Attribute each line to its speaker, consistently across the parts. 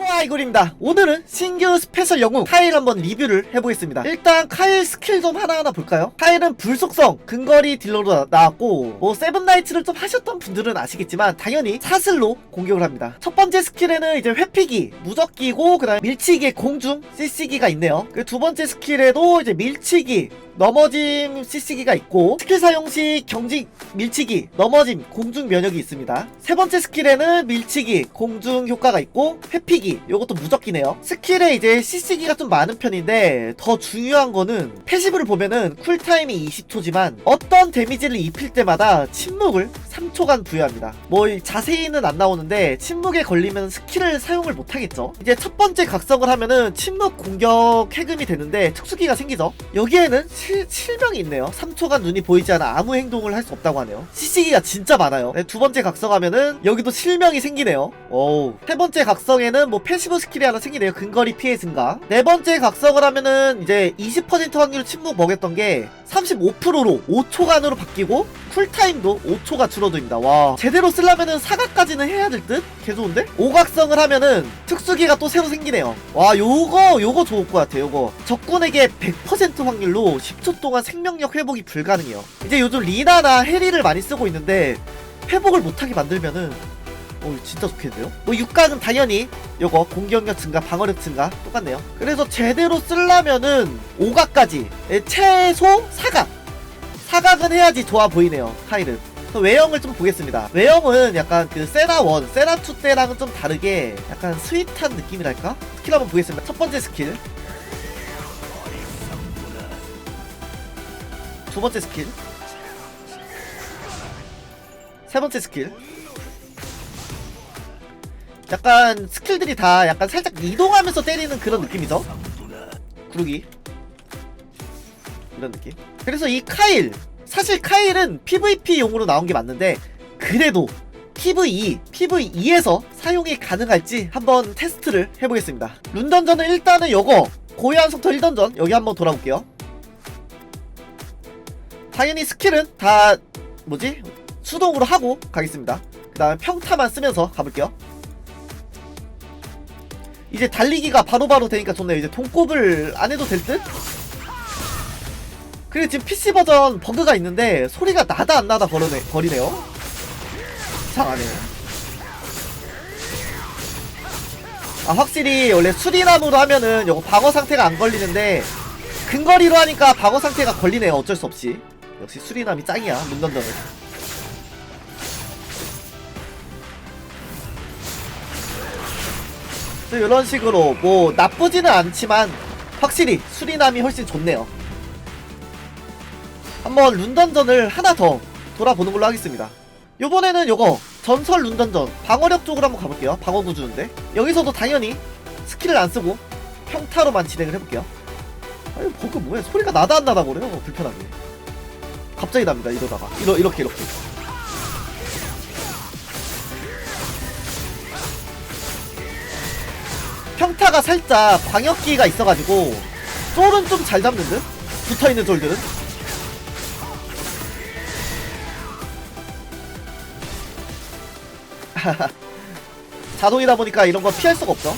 Speaker 1: 호아이골입니다. 오늘은 신규 스페셜 영웅 카일 한번 리뷰를 해보겠습니다. 일단 카일 스킬 좀 하나하나 볼까요? 카일은 불속성 근거리 딜러로 나- 나왔고 뭐 세븐나이츠를 좀 하셨던 분들은 아시겠지만 당연히 사슬로 공격을 합니다. 첫 번째 스킬에는 이제 회피기, 무적기고 그 다음에 밀치기, 공중 CC기가 있네요. 그두 번째 스킬에도 이제 밀치기, 넘어짐 CC기가 있고 스킬 사용 시 경직 밀치기, 넘어짐, 공중 면역이 있습니다. 세 번째 스킬에는 밀치기, 공중 효과가 있고 회피기, 요것도 무적기네요. 스킬에 이제 CC기가 좀 많은 편인데 더 중요한 거는 패시브를 보면은 쿨타임이 20초지만 어떤 데미지를 입힐 때마다 침묵을 3초간 부여합니다. 뭐 자세히는 안 나오는데 침묵에 걸리면 스킬을 사용을 못하겠죠. 이제 첫 번째 각성을 하면은 침묵 공격 해금이 되는데 특수기가 생기죠. 여기에는 실, 실명이 있네요. 3초간 눈이 보이지 않아 아무 행동을 할 수 없다고 하네요. CC기가 진짜 많아요. 네, 두 번째 각성하면은 여기도 실명이 생기네요. 오우. 세 번째 각성에는 뭐 패시브 스킬이 하나 생기네요. 근거리 피해 증가. 네 번째 각성을 하면은 이제 20% 확률 침묵 먹였던 게 35%로 5초간으로 바뀌고 쿨타임도 5초가 줄 어듭니다. 와 제대로 쓰려면은 사각까지는 해야 될 듯? 개좋은데? 오각성을 하면은 특수기가 또 새로 생기네요. 와 요거 요거 좋을 것 같아요. 요거 적군에게 100% 확률로 10초 동안 생명력 회복이 불가능해요. 이제 요즘 리나나 해리를 많이 쓰고 있는데 회복을 못하게 만들면은 어 진짜 좋겠는데요? 뭐 육각은 당연히 요거 공격력 증가, 방어력 증가 똑같네요. 그래서 제대로 쓰려면은 5각까지 최소 4각 4각은 해야지 좋아 보이네요. 카일은. 외형을 좀 보겠습니다. 외형은 약간 그 세나 1, 세나 2 때랑은 좀 다르게 약간 스윗한 느낌이랄까? 스킬 한번 보겠습니다. 첫 번째 스킬. 두 번째 스킬. 세 번째 스킬. 약간 스킬들이 다 약간 살짝 이동하면서 때리는 그런 느낌이죠. 구르기. 이런 느낌. 그래서 이 카일 사실 카일은 PVP용으로 나온 게 맞는데 그래도 PVE, PVE에서 사용이 가능할지 한번 테스트를 해보겠습니다. 룬던전은 일단은 요거 고해안 속터 1던전 여기 한번 돌아볼게요. 당연히 스킬은 다 뭐지? 수동으로 하고 가겠습니다. 그 다음에 평타만 쓰면서 가볼게요. 이제 달리기가 바로바로 되니까 좋네요. 이제 돈꼽을 안 해도 될 듯? 그리고 지금 PC 버전 버그가 있는데 소리가 나다 안 나다 거리네, 거리네요. 이상하네. 아 확실히 원래 수리남으로 하면은 요거 방어 상태가 안 걸리는데 근거리로 하니까 방어 상태가 걸리네요. 어쩔 수 없이. 역시 수리남이 짱이야. 문던전은. 이런 식으로 뭐 나쁘지는 않지만 확실히 수리남이 훨씬 좋네요. 한번 룬던전을 하나 더 돌아보는 걸로 하겠습니다. 요번에는 요거 전설 룬던전 방어력 쪽으로 한번 가볼게요. 방어 구주인데 여기서도 당연히 스킬을 안 쓰고 평타로만 진행을 해볼게요. 아니 버그 뭐야 소리가 나다 안 나다 그래요 불편하게. 갑자기 납니다 이러다가 이러 이렇게 이렇게. 평타가 살짝 광역기가 있어가지고 쫄은 좀 잘 잡는 듯? 붙어있는 쫄들은 자동이다 보니까 이런 거 피할 수가 없죠.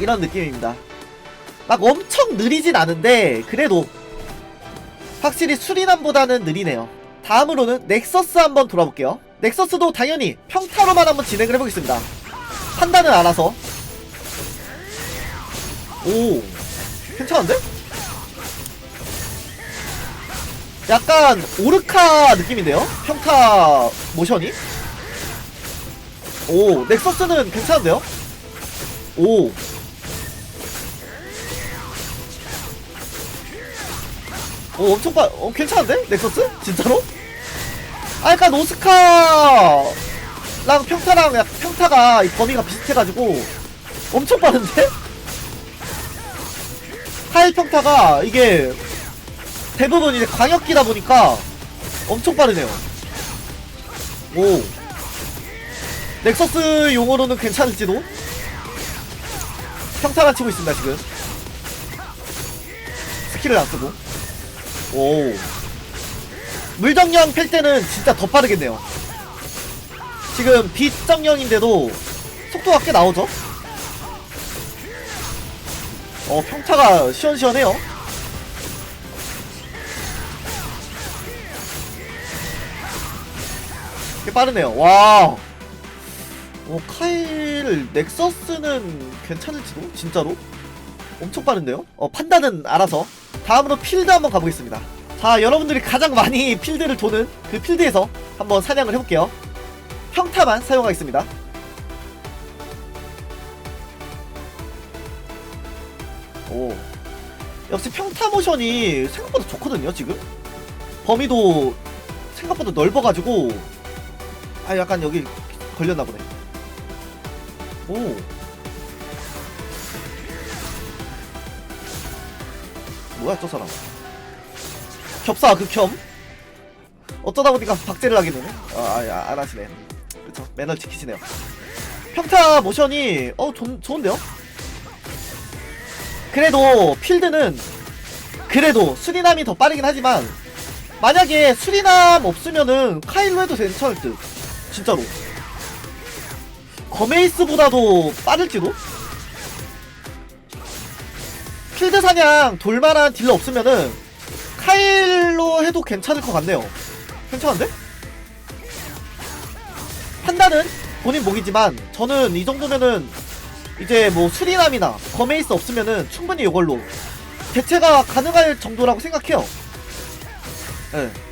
Speaker 1: 이런 느낌입니다. 막 엄청 느리진 않은데 그래도 확실히 수리남보다는 느리네요. 다음으로는 넥서스 한번 돌아볼게요. 넥서스도 당연히 평타로만 한번 진행을 해보겠습니다. 판단은 알아서. 오 괜찮은데? 약간 오르카 느낌인데요? 평타 모션이? 오 넥서스는 괜찮은데요? 오 오, 엄청 빠, 어, 괜찮은데? 넥서스? 진짜로? 아, 약간 오스카랑 평타랑 약 평타가 이 범위가 비슷해가지고 엄청 빠른데? 하일 평타가 이게 대부분 이제 광역기다 보니까 엄청 빠르네요. 오. 넥서스 용어로는 괜찮을지도? 평타만 치고 있습니다, 지금. 스킬을 안 쓰고. 오. 물정령 펼 때는 진짜 더 빠르겠네요. 지금 빛정령인데도 속도가 꽤 나오죠? 어, 평타가 시원시원해요. 빠르네요. 와. 오, 카일 넥서스는 괜찮을지도? 진짜로? 엄청 빠른데요? 어, 판단은 알아서. 다음으로 필드 한번 가보겠습니다. 자, 여러분들이 가장 많이 필드를 도는 그 필드에서 한번 사냥을 해볼게요. 평타만 사용하겠습니다. 오. 역시 평타 모션이 생각보다 좋거든요, 지금? 범위도 생각보다 넓어가지고, 아, 약간 여기 걸렸나 보네. 오. 뭐야, 저 사람. 겹사, 극혐. 어쩌다 보니까 박제를 하게 되네. 아, 아, 안 하시네. 그쵸. 매너 지키시네요. 평타 모션이, 어, 좋, 좋은데요? 그래도 필드는 그래도 수리남이 더 빠르긴 하지만 만약에 수리남 없으면은 카일로 해도 괜찮을 듯 진짜로 거메이스보다도 빠를지도 필드 사냥 돌만한 딜러 없으면은 카일로 해도 괜찮을 것 같네요 괜찮은데? 판단은 본인 목이지만 저는 이 정도면은 이제 뭐 수리남이나 거메이스 없으면은 충분히 이걸로 대체가 가능할 정도라고 생각해요. 예.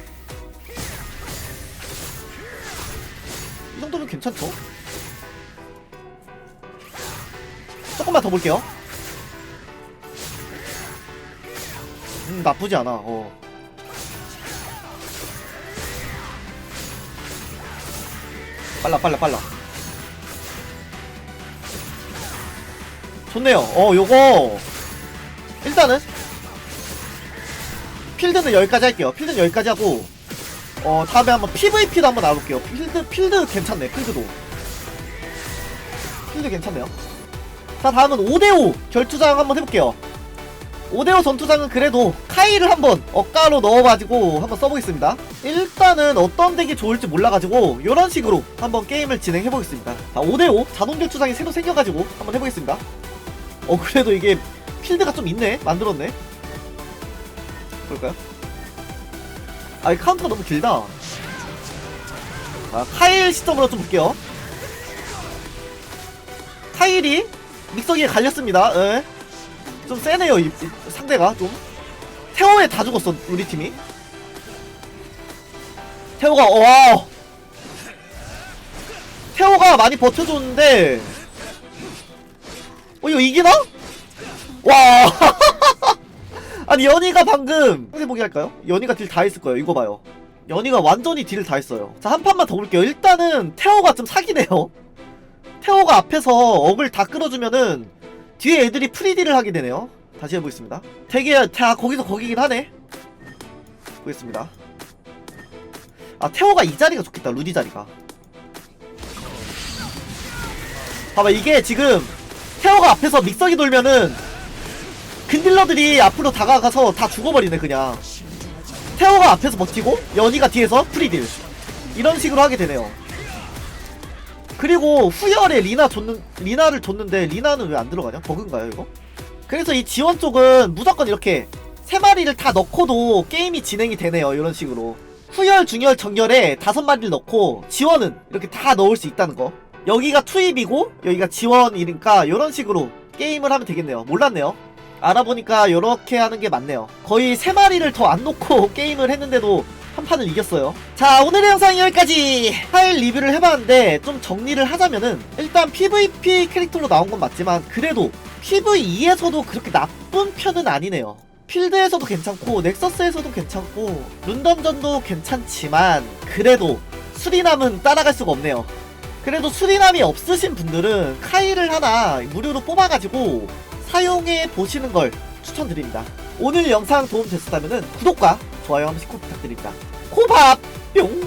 Speaker 1: 정도면 괜찮죠? 조금만 더 볼게요. 음, 나쁘지 않아. 어. 빨라, 빨라, 빨라. 좋네요. 어, 요거 일단은 필드는 여기까지 할게요. 필드는 여기까지 하고 어 다음에 한번 PVP도 한번 나눠볼게요. 필드 필드 괜찮네. 필드도 필드 괜찮네요. 자 다음은 5대5 결투장 한번 해볼게요. 5대5 전투장은 그래도 카이를 한번 억가로 넣어가지고 한번 써보겠습니다. 일단은 어떤 덱이 좋을지 몰라가지고 이런 식으로 한번 게임을 진행해보겠습니다. 자 5대5 자동 결투장이 새로 생겨가지고 한번 해보겠습니다. 어 그래도 이게 필드가 좀 있네 만들었네 볼까요? 아이 카운터가 너무 길다. 아 카일 시점으로 좀 볼게요. 카일이 믹서기에 갈렸습니다. 예. 좀 세네요 이, 이 상대가 좀. 태호에 다 죽었어 우리 팀이. 태호가 와 태호가 많이 버텨줬는데. 어 이거 이기나? 와 아니 연희가 방금 해보기 할까요? 연희가 딜 다 했을 거예요. 이거 봐요. 연희가 완전히 딜을 다 했어요. 자 한 판만 더 볼게요. 일단은 태호가 좀 사기네요. 태호가 앞에서 억을 다 끌어주면은 뒤에 애들이 프리딜을 하게 되네요. 다시 해보겠습니다. 되게 다 거기서 거기긴 하네. 보겠습니다. 아 태호가 이 자리가 좋겠다. 루디 자리가. 봐봐 이게 지금 태호가 앞에서 믹서기 돌면은 근딜러들이 앞으로 다가가서 다 죽어버리네 그냥. 태호가 앞에서 버티고 연희가 뒤에서 프리딜. 이런 식으로 하게 되네요. 그리고 후열에 리나 줬는 리나를 줬는데 리나는 왜 안 들어가냐? 버그인가요 이거? 그래서 이 지원 쪽은 무조건 이렇게 세 마리를 다 넣고도 게임이 진행이 되네요 이런 식으로. 후열 중열 정열에 다섯 마리를 넣고 지원은 이렇게 다 넣을 수 있다는 거. 여기가 투입이고 여기가 지원이니까 이런 식으로 게임을 하면 되겠네요. 몰랐네요 알아보니까 이렇게 하는 게 맞네요. 거의 세 마리를 더 안 놓고 게임을 했는데도 한 판을 이겼어요. 자 오늘의 영상이 여기까지! 파일 리뷰를 해봤는데 좀 정리를 하자면은 일단 PVP 캐릭터로 나온 건 맞지만 그래도 PVE에서도 그렇게 나쁜 편은 아니네요. 필드에서도 괜찮고 넥서스에서도 괜찮고 룬던전도 괜찮지만 그래도 수리남은 따라갈 수가 없네요. 그래도 수리남이 없으신 분들은 카이를 하나 무료로 뽑아가지고 사용해 보시는 걸 추천드립니다. 오늘 영상 도움 됐었다면 구독과 좋아요 한 번씩 꼭 부탁드립니다. 코밥 뿅!